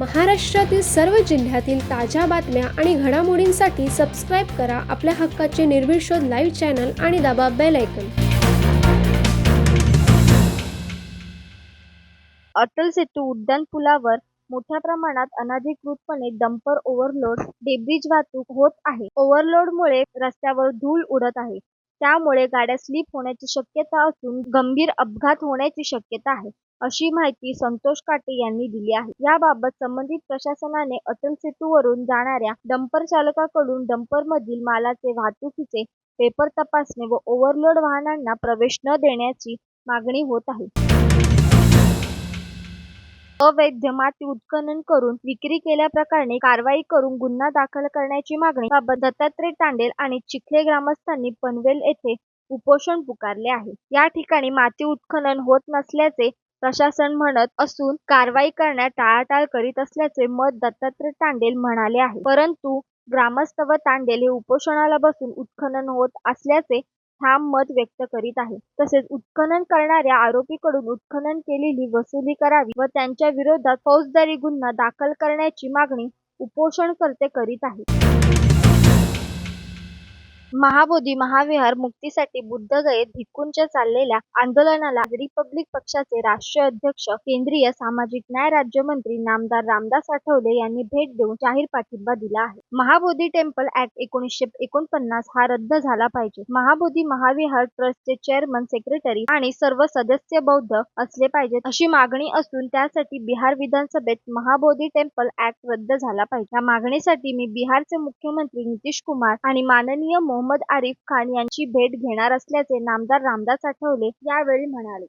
महाराष्ट्रातील सर्व जिल्ह्यातील ताज्या बातम्या आणि घडामोडींसाठी सबस्क्राईब करा आपल्या हक्काचे निर्भीड शोध लाईव्ह चॅनल आणि दाबा बेल ऐकन अटल सेतू उड्डाण पुलावर मोठ्या प्रमाणात अनधिकृतपणे डंपर ओव्हरलोड डेब्रिज वाहतूक होत आहे. ओव्हरलोडमुळे रस्त्यावर धूळ उडत आहे. त्यामुळे गाड्या स्लिप होण्याची शक्यता असून गंभीर अपघात होण्याची शक्यता आहे. अशी माहिती संतोष काटे यांनी दिली आहे. याबाबत संबंधित प्रशासनाने अटल सेतूवरून जाणाऱ्या डंपर चालकाकडून डंपरमधील मालाचे वाहतुकीचे पेपर तपासणे व ओव्हरलोड वाहनांना प्रवेश न देण्याची मागणी होत आहे. अवैध माती उत्खनन करून विक्री केल्याप्रकरणी कारवाई करून गुन्हा दाखल करण्याची मागणी बाबत दत्तात्रय तांडेल आणि चिखले ग्रामस्थांनी पनवेल येथे उपोषण पुकारले आहे. या ठिकाणी माती उत्खनन होत नसल्याचे प्रशासन म्हणत असून कारवाई करण्यात टाळाटाळ करीत असल्याचे मत दत्तात्रय तांडेल म्हणाले आहे. परंतु ग्रामस्थ व तांडेल हे उपोषणाला बसून उत्खनन होत असल्याचे ठाम मत व्यक्त करीत आहे. तसेच उत्खनन करणाऱ्या आरोपीकडून उत्खनन केलेली वसुली करावी व त्यांच्या विरोधात फौजदारी गुन्हा दाखल करण्याची मागणी उपोषणकर्ते करीत आहेत. महाबोधी महाविहार मुक्तीसाठी बुद्धगयेत भिक्खूंच्या चाललेल्या आंदोलनाला रिपब्लिक पक्षाचे राष्ट्रीय अध्यक्ष केंद्रीय सामाजिक न्याय राज्यमंत्री नामदार रामदास आठवले यांनी भेट देऊन जाहीर पाठिंबा दिला आहे. महाबोधी टेम्पल ऍक्ट एकोणीसशे एकोणपन्नास हा रद्द झाला पाहिजे. महाबोधी महाविहार ट्रस्टचे चेअरमन सेक्रेटरी आणि सर्व सदस्य बौद्ध असले पाहिजेत अशी मागणी असून त्यासाठी बिहार विधानसभेत महाबोधी टेम्पल ऍक्ट रद्द झाला पाहिजे. या मागणीसाठी मी बिहारचे मुख्यमंत्री नितीश कुमार आणि माननीय मोहम्मद आरिफ खान यांची भेट घेणार असल्याचे नामदार रामदास आठवले यावेळी म्हणाले.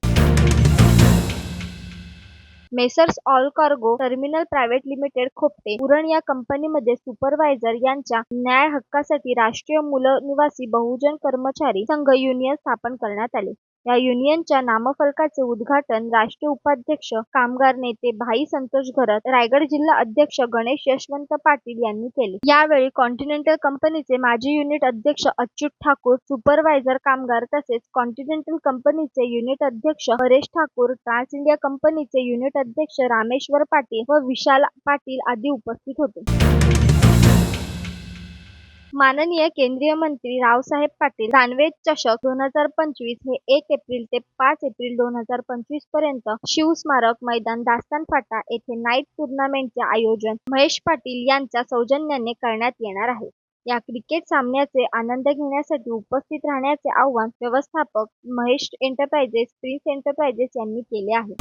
Messrs All Cargo Terminal Private Limited Khopte Uran या कंपनीमध्ये सुपरवायझर यांच्या न्याय हक्कासाठी राष्ट्रीय मूल निवासी बहुजन कर्मचारी संघ युनियन स्थापन करण्यात आले. या युनियनच्या नामफलकाचे उद्घाटन राष्ट्रीय उपाध्यक्ष कामगार नेते भाई संतोष घरत रायगड जिल्हा अध्यक्ष गणेश यशवंत पाटील यांनी केले. यावेळी कॉन्टिनेंटल कंपनीचे माजी युनिट अध्यक्ष अच्युत ठाकूर सुपरवायझर कामगार तसेच कॉन्टिनेंटल कंपनीचे युनिट अध्यक्ष हरेश ठाकूर ट्रान्स इंडिया कंपनीचे युनिट अध्यक्ष रामेश्वर पाटील व विशाल पाटील आदी उपस्थित होते. माननीय केंद्रीय मंत्री रावसाहेब पाटील दानवे चषक दोन हजार पंचवीस हे एक एप्रिल ते पाच एप्रिल दोन हजार पंचवीसपर्यंत शिवस्मारक मैदान दास्तान फाटा येथे नाईट टुर्नामेंटचे आयोजन महेश पाटील यांच्या सौजन्याने करण्यात येणार आहे. या क्रिकेट सामन्याचे आनंद घेण्यासाठी उपस्थित राहण्याचे आवाहन व्यवस्थापक महेश एंटरप्राइजेस प्रिन्स एंटरप्राइजेस यांनी केले आहे.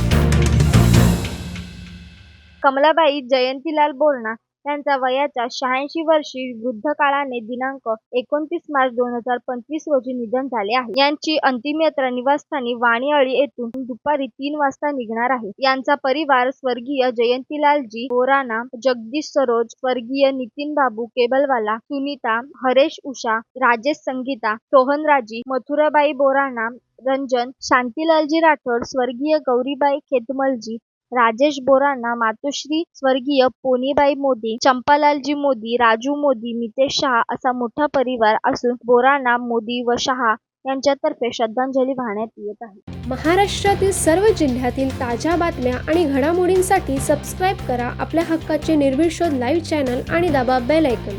कमलाबाई जयंतीलाल बोरणा त्यांचा वयाच्या शहाऐंशी वर्षी वृद्धकाळाने दिनांक एकोणतीस मार्च दोन हजार पंचवीस रोजी निधन झाले आहे. यांची अंतिम यात्रा निवासस्थानी वाणीअळी येथून दुपारी तीन वाजता निघणार आहे. यांचा परिवार स्वर्गीय जयंतीलालजी बोराना जगदीश सरोज स्वर्गीय नितीन बाबू केबलवाला सुनीता हरेश उषा राजेश संगीता सोहनराजी मथुराबाई बोराणा रंजन शांतीलालजी राठोड स्वर्गीय गौरीबाई खेतमलजी राजेश बोराणा मातोश्री स्वर्गीय पोनीबाई मोदी चंपालालजी मोदी राजू मोदी मितेश शहा असा मोठा परिवार असून बोराणा मोदी व शहा यांच्यातर्फे श्रद्धांजली वाहण्यात येत आहे. महाराष्ट्रातील सर्व जिल्ह्यातील ताज्या बातम्या आणि घडामोडींसाठी सबस्क्राईब करा आपल्या हक्काचे निर्भीड शोध लाईव्ह चॅनल आणि दाबा बेल ऐकन